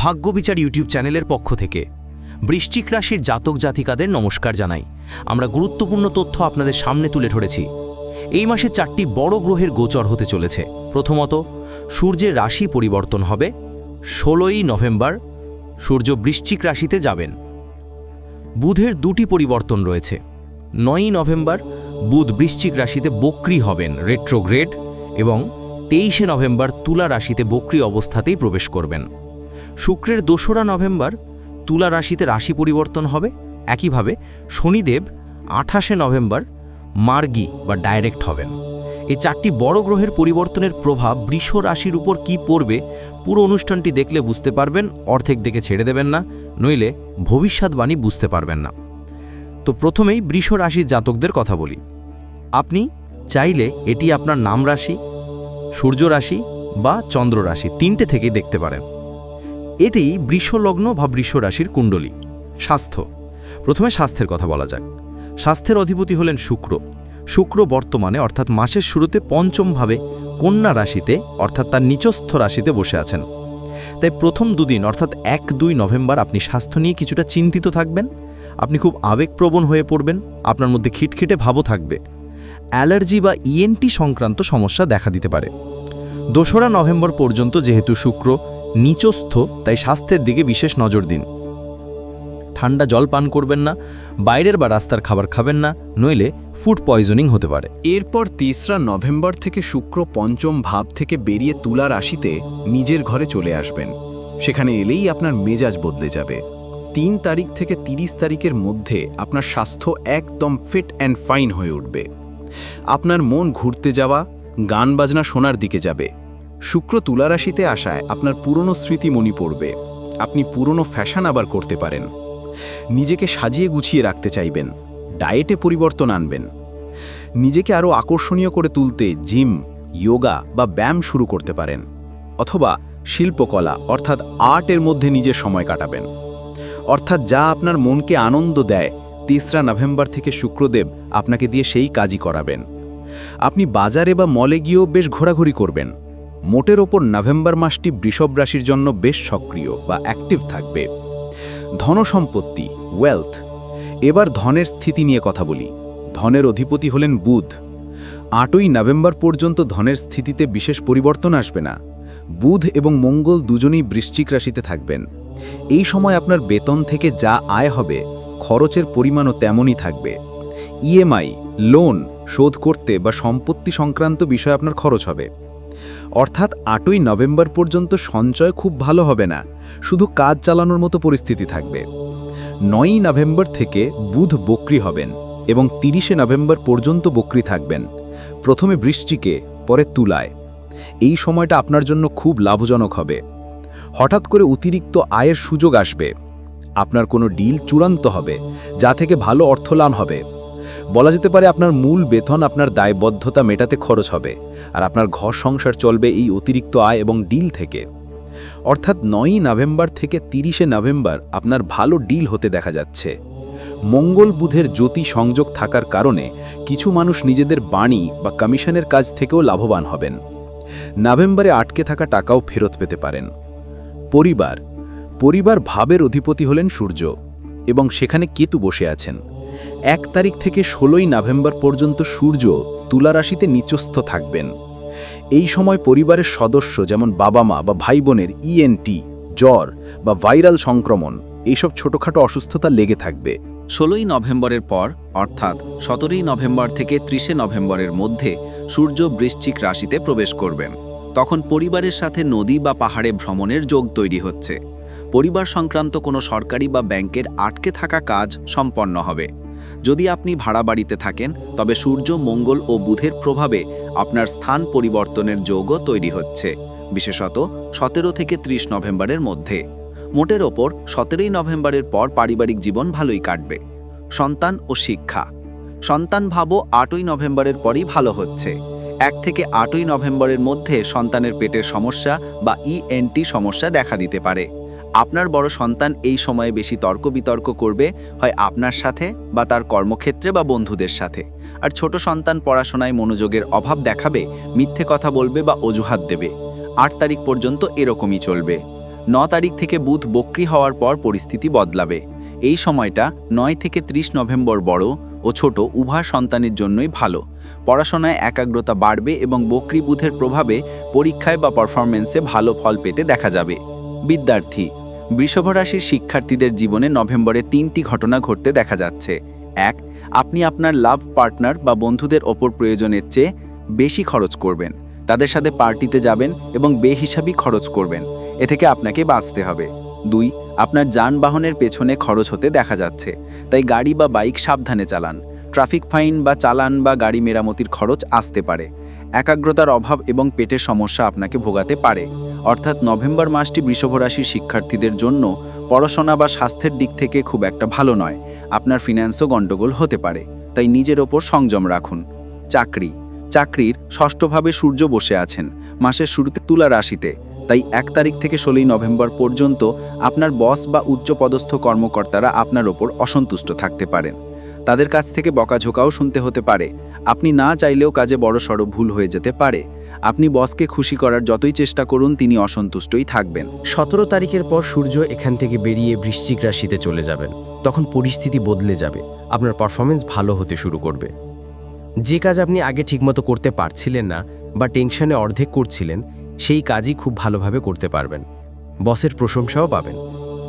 ভাগ্যবিচার YouTube চ্যানেলের পক্ষ থেকে। বৃশ্চিক রাশির জাতক জাতিকাদের নমস্কার জানাই। আমরা গুরুত্বপূর্ণ তথ্য আপনাদের সামনে তুলে ধরেছি। এই মাসে চারটি বড় গ্রহের গোচর হতে চলেছে। প্রথমত, সূর্যের রাশি পরিবর্তন হবে। ষোলোই নভেম্বর, সূর্য বৃশ্চিক রাশিতে যাবেন। বুধের দুটি পরিবর্তন রয়েছে। নয়ই নভেম্বর, বুধ বৃশ্চিক রাশিতে বক্রি হবেন রেট্রোগ্রেড এবং তেইশে নভেম্বর তুলা রাশিতে বক্রি অবস্থাতেই প্রবেশ করবেন। শুক্রের দোসরা নভেম্বর তুলা রাশিতে রাশি পরিবর্তন হবে। একইভাবে শনিদেব আঠাশে নভেম্বর মার্গি বা ডাইরেক্ট হবেন। এই চারটি বড় গ্রহের পরিবর্তনের প্রভাব বৃষ রাশির উপর কি পড়বে পুরো অনুষ্ঠানটি দেখলে বুঝতে পারবেন, অর্ধেক দেখে ছেড়ে দেবেন না, নইলে ভবিষ্যৎবাণী বুঝতে পারবেন না। তো প্রথমেই বৃষ রাশির জাতকদের কথা বলি। আপনি চাইলে এটি আপনার নাম রাশি, সূর্য রাশি বা চন্দ্র রাশি, তিনটে থেকেই দেখতে পারেন। এটি বৃষলগ্ন বা বৃষ রাশির কুণ্ডলী। স্বাস্থ্য। প্রথমে স্বাস্থ্যের কথা বলা যাক। স্বাস্থ্যের অধিপতি হলেন শুক্র। শুক্র বর্তমানে, অর্থাৎ মাসের শুরুতে পঞ্চমভাবে কন্যা রাশিতে, অর্থাৎ তার নিচস্থ রাশিতে বসে আছেন। তাই প্রথম দুদিন, অর্থাৎ এক দুই নভেম্বর, আপনি স্বাস্থ্য নিয়ে কিছুটা চিন্তিত থাকবেন। আপনি খুব আবেগপ্রবণ হয়ে পড়বেন। আপনার মধ্যে খিটখিটে ভাবও থাকবে। অ্যালার্জি বা ইএনটি সংক্রান্ত সমস্যা দেখা দিতে পারে। দোসরা নভেম্বর পর্যন্ত যেহেতু শুক্র নিচস্থ, তাই স্বাস্থ্যের দিকে বিশেষ নজর দিন। ঠান্ডা জল পান করবেন না, বাইরের বা রাস্তার খাবার খাবেন না, নইলে ফুড পয়জনিং হতে পারে। এরপর তেসরা নভেম্বর থেকে শুক্র পঞ্চম ভাব থেকে বেরিয়ে তুলা রাশিতে নিজের ঘরে চলে আসবেন। সেখানে এলেই আপনার মেজাজ বদলে যাবে। তিন তারিখ থেকে ৩০ তারিখের মধ্যে আপনার স্বাস্থ্য একদম ফিট অ্যান্ড ফাইন হয়ে উঠবে। আপনার মন ঘুরতে যাওয়া, গান বাজনা শোনার দিকে যাবে। শুক্র তুলা রাশিতে আসায় আপনার পুরনো স্মৃতি মনে পড়বে। আপনি পুরনো ফ্যাশন আবার করতে পারেন। নিজেকে সাজিয়ে গুছিয়ে রাখতে চাইবেন। ডায়েটে পরিবর্তন আনবেন। নিজেকে আরও আকর্ষণীয় করে তুলতে জিম, যোগা বা ব্যায়াম শুরু করতে পারেন। অথবা শিল্পকলা, অর্থাৎ আর্টের মধ্যে নিজের সময় কাটাবেন। অর্থাৎ যা আপনার মনকে আনন্দ দেয়, তেসরা নভেম্বর থেকে শুক্রদেব আপনাকে দিয়ে সেই কাজই করাবেন। আপনি বাজারে বা মলে গিয়েও বেশ ঘোরাঘুরি করবেন। মোটের ওপর নভেম্বর মাসটি বৃষভ রাশির জন্য বেশ সক্রিয় বা অ্যাক্টিভ থাকবে। ধনসম্পত্তি ওয়েলথ এবার ধনের স্থিতি নিয়ে কথা বলি। ধনের অধিপতি হলেন বুধ। আটই নভেম্বর পর্যন্ত ধনের স্থিতিতে বিশেষ পরিবর্তন আসবে না। বুধ এবং মঙ্গল দুজনেই বৃশ্চিক রাশিতে থাকবেন। এই সময় আপনার বেতন থেকে যা আয় হবে, খরচের পরিমাণও তেমনই থাকবে। ইএমআই লোন শোধ করতে বা সম্পত্তি সংক্রান্ত বিষয় আপনার খরচ হবে। অর্থাৎ আটই নভেম্বর পর্যন্ত সঞ্চয় খুব ভালো হবে না, শুধু কাজ চালানোর মতো পরিস্থিতি থাকবে। নয়ই নভেম্বর থেকে বুধ বক্রি হবেন এবং তিরিশে নভেম্বর পর্যন্ত বক্রি থাকবেন, প্রথমে বৃষ্টিকে, পরে তুলায়। এই সময়টা আপনার জন্য খুব লাভজনক হবে। হঠাৎ করে অতিরিক্ত আয়ের সুযোগ আসবে। আপনার কোনো ডিল চূড়ান্ত হবে, যা থেকে ভালো অর্থলান হবে। বলা যেতে পারে আপনার মূল বেতন আপনার দায়বদ্ধতা মেটাতে খরচ হবে, আর আপনার ঘর সংসার চলবে এই অতিরিক্ত আয় এবং ডিল থেকে। অর্থাৎ নয়ই নভেম্বর থেকে তিরিশে নভেম্বর আপনার ভালো ডিল হতে দেখা যাচ্ছে। মঙ্গল বুধের জ্যোতি সংযোগ থাকার কারণে কিছু মানুষ নিজেদের বাণী বা কমিশনের কাজ থেকেও লাভবান হবেন। নভেম্বরে আটকে থাকা টাকাও ফেরত পেতে পারেন। পরিবার পরিবার ভাবের অধিপতি হলেন সূর্য, এবং সেখানে কেতু বসে আছেন। এক তারিখ থেকে ষোলোই নভেম্বর পর্যন্ত সূর্য তুলা রাশিতে নিচস্থ থাকবেন। এই সময় পরিবারের সদস্য যেমন বাবা মা বা ভাই বোনের ইএনটি জ্বর বা ভাইরাল সংক্রমণ এইসব ছোটখাটো অসুস্থতা লেগে থাকবে। ষোলোই নভেম্বরের পর, অর্থাৎ সতেরোই নভেম্বর থেকে ত্রিশে নভেম্বরের মধ্যে সূর্য বৃশ্চিক রাশিতে প্রবেশ করবেন। তখন পরিবারের সাথে নদী বা পাহাড়ে ভ্রমণের যোগ তৈরি হচ্ছে। পরিবার সংক্রান্ত কোনো সরকারি বা ব্যাংকের আটকে থাকা কাজ সম্পন্ন হবে। যদি আপনি ভাড়া বাড়িতে থাকেন, তবে সূর্য, মঙ্গল ও বুধের প্রভাবে আপনার স্থান পরিবর্তনের যোগও তৈরি হচ্ছে, বিশেষত সতেরো থেকে ত্রিশ নভেম্বরের মধ্যে। মোটের ওপর সতেরোই নভেম্বরের পর পারিবারিক জীবন ভালোই কাটবে। সন্তান ও শিক্ষা। সন্তান ভাবও আটই নভেম্বরের পরই ভালো হচ্ছে। এক থেকে আটই নভেম্বরের মধ্যে সন্তানের পেটের সমস্যা বা ইএনটি সমস্যা দেখা দিতে পারে। আপনার বড় সন্তান এই সময়ে বেশি তর্ক বিতর্ক করবে, হয় আপনার সাথে বা তার কর্মক্ষেত্রে বা বন্ধুদের সাথে। আর ছোট সন্তান পড়াশোনায় মনোযোগের অভাব দেখাবে, মিথ্যে কথা বলবে বা অজুহাত দেবে। আট তারিখ পর্যন্ত এরকমই চলবে। ন তারিখ থেকে বুধ বক্রি হওয়ার পর পরিস্থিতি বদলাবে। এই সময়টা নয় থেকে ত্রিশ নভেম্বর বড় ও ছোট উভয় সন্তানের জন্যই ভালো। পড়াশোনায় একাগ্রতা বাড়বে এবং বক্রি বুধের প্রভাবে পরীক্ষায় বা পারফরমেন্সে ভালো ফল পেতে দেখা যাবে। বিদ্যার্থী বৃষভ রাশির শিক্ষার্থীদের জীবনে নভেম্বরে তিনটি ঘটনা ঘটতে দেখা যাচ্ছে। এক, আপনি আপনার লাভ পার্টনার বা বন্ধুদের ওপর প্রয়োজনের চেয়ে বেশি খরচ করবেন। তাদের সাথে পার্টিতে যাবেন এবং বেহিসাবি খরচ করবেন। এ থেকে আপনাকে বাঁচতে হবে। দুই, আপনার যানবাহনের পেছনে খরচ হতে দেখা যাচ্ছে। তাই গাড়ি বা বাইক সাবধানে চালান। ট্রাফিক ফাইন বা চালান বা গাড়ি মেরামতির খরচ আসতে পারে। একাগ্রতার অভাব এবং পেটের সমস্যা আপনাকে ভোগাতে পারে। অর্থাৎ নভেম্বর মাসটি বৃষভ রাশির শিক্ষার্থীদের জন্য পড়াশোনা বা স্বাস্থ্যের দিক থেকে খুব একটা ভালো নয়। আপনার ফিন্যান্সও গণ্ডগোল হতে পারে। তাই নিজের ওপর সংযম রাখুন। চাকরি। চাকরির ষষ্ঠভাবে সূর্য বসে আছেন। মাসের শুরুতে তুলা রাশিতে। তাই এক তারিখ থেকে ষোলোই নভেম্বর পর্যন্ত আপনার বস বা উচ্চপদস্থ কর্মকর্তারা আপনার ওপর অসন্তুষ্ট থাকতে পারেন। তাদের কাছ থেকে বকাঝোকাও শুনতে হতে পারে। আপনি না চাইলেও কাজে বড় সড়ো ভুল হয়ে যেতে পারে। আপনি বসকে খুশি করার যতই চেষ্টা করুন, তিনি অসন্তুষ্টই থাকবেন। সতেরো তারিখের পর সূর্য এখান থেকে বেরিয়ে বৃশ্চিক রাশিতে চলে যাবেন। তখন পরিস্থিতি বদলে যাবে। আপনার পারফরমেন্স ভালো হতে শুরু করবে। যে কাজ আপনি আগে ঠিকমতো করতে পারছিলেন না বা টেনশনে অর্ধেক করছিলেন, সেই কাজই খুব ভালোভাবে করতে পারবেন। বসের প্রশংসাও পাবেন।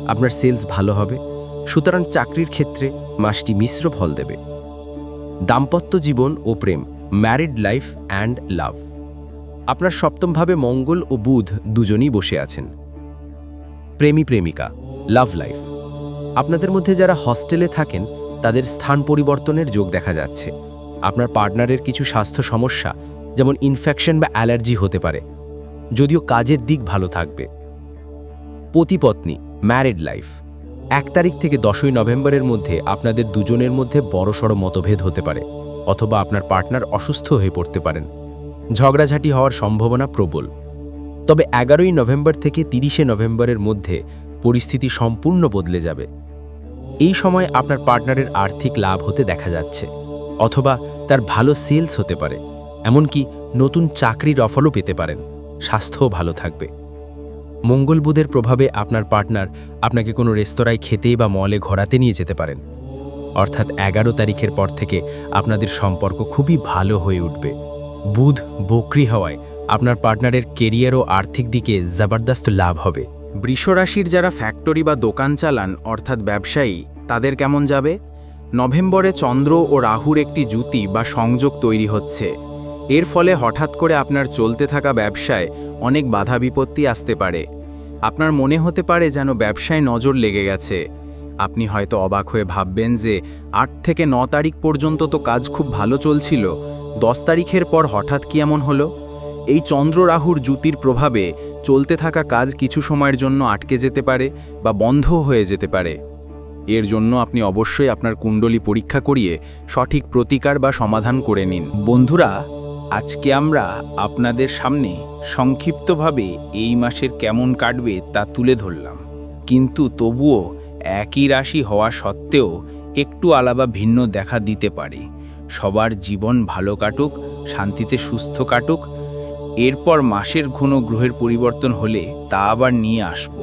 আপনার সেলস ভালো হবে। সুতরাং চাকরির ক্ষেত্রে মাসটি মিশ্র ফল দেবে। দাম্পত্য জীবন ও প্রেম ম্যারিড লাইফ অ্যান্ড লাভ আপনার সপ্তমভাবে মঙ্গল ও বুধ দুজনই বসে আছেন। প্রেমী প্রেমিকা লাভ লাইফ আপনাদের মধ্যে যারা হস্টেলে থাকেন, তাদের স্থান পরিবর্তনের যোগ দেখা যাচ্ছে। আপনার পার্টনারের কিছু স্বাস্থ্য সমস্যা, যেমন ইনফেকশন বা অ্যালার্জি হতে পারে। যদিও কাজের দিক ভালো থাকবে। পতিপত্নী ম্যারিড লাইফ এক তারিখ থেকে দশই নভেম্বরের মধ্যে আপনাদের দুজনের মধ্যে বড়সড় মতভেদ হতে পারে, অথবা আপনার পার্টনার অসুস্থ হয়ে পড়তে পারেন। ঝগড়াঝাটি হওয়ার সম্ভাবনা প্রবল। তবে এগারোই নভেম্বর থেকে তিরিশে নভেম্বরের মধ্যে পরিস্থিতি সম্পূর্ণ বদলে যাবে। এই সময় আপনার পার্টনারের আর্থিক লাভ হতে দেখা যাচ্ছে, অথবা তার ভালো সেলস হতে পারে, এমনকি নতুন চাকরির অফলও পেতে পারেন। স্বাস্থ্যও ভালো থাকবে। মঙ্গল বুধের প্রভাবে আপনার পার্টনার আপনাকে কোনো রেস্তোরাঁয় খেতে বা মলে ঘোরাতে নিয়ে যেতে পারেন। অর্থাৎ এগারো তারিখের পর থেকে আপনাদের সম্পর্ক খুবই ভালো হয়ে উঠবে। বুধ বকরি হওয়ায় আপনার পার্টনারের কেরিয়ার ও আর্থিক দিকে জবরদস্ত লাভ হবে। বৃষরাশির যারা ফ্যাক্টরি বা দোকান চালান, অর্থাৎ ব্যবসায়ী, তাদের কেমন যাবে? নভেম্বরে চন্দ্র ও রাহুর একটি জুতি বা সংযোগ তৈরি হচ্ছে। এর ফলে হঠাৎ করে আপনার চলতে থাকা ব্যবসায় অনেক বাধা বিপত্তি আসতে পারে। আপনার মনে হতে পারে যেন ব্যবসায় নজর লেগে গেছে। আপনি হয়তো অবাক হয়ে ভাববেন যে, আট থেকে ন তারিখ পর্যন্ত তো কাজ খুব ভালো চলছিল, দশ তারিখের পর হঠাৎ কি এমন হলো? এই চন্দ্র রাহুর জুতির প্রভাবে চলতে থাকা কাজ কিছু সময়ের জন্য আটকে যেতে পারে বা বন্ধ হয়ে যেতে পারে। এর জন্য আপনি অবশ্যই আপনার কুণ্ডলী পরীক্ষা করিয়ে সঠিক প্রতিকার বা সমাধান করে নিন। বন্ধুরা আজকে আমরা আপনাদের সামনে সংক্ষিপ্তভাবে এই মাসের কেমন কাটবে তা তুলে ধরলাম। কিন্তু তবুও একই রাশি হওয়া সত্ত্বেও একটু আলাদা ভিন্ন দেখা দিতে পারে। সবার জীবন ভালো কাটুক, শান্তিতে সুস্থ কাটুক। এরপর মাসের ঘন গ্রহের পরিবর্তন হলে তা আবার নিয়ে আসব।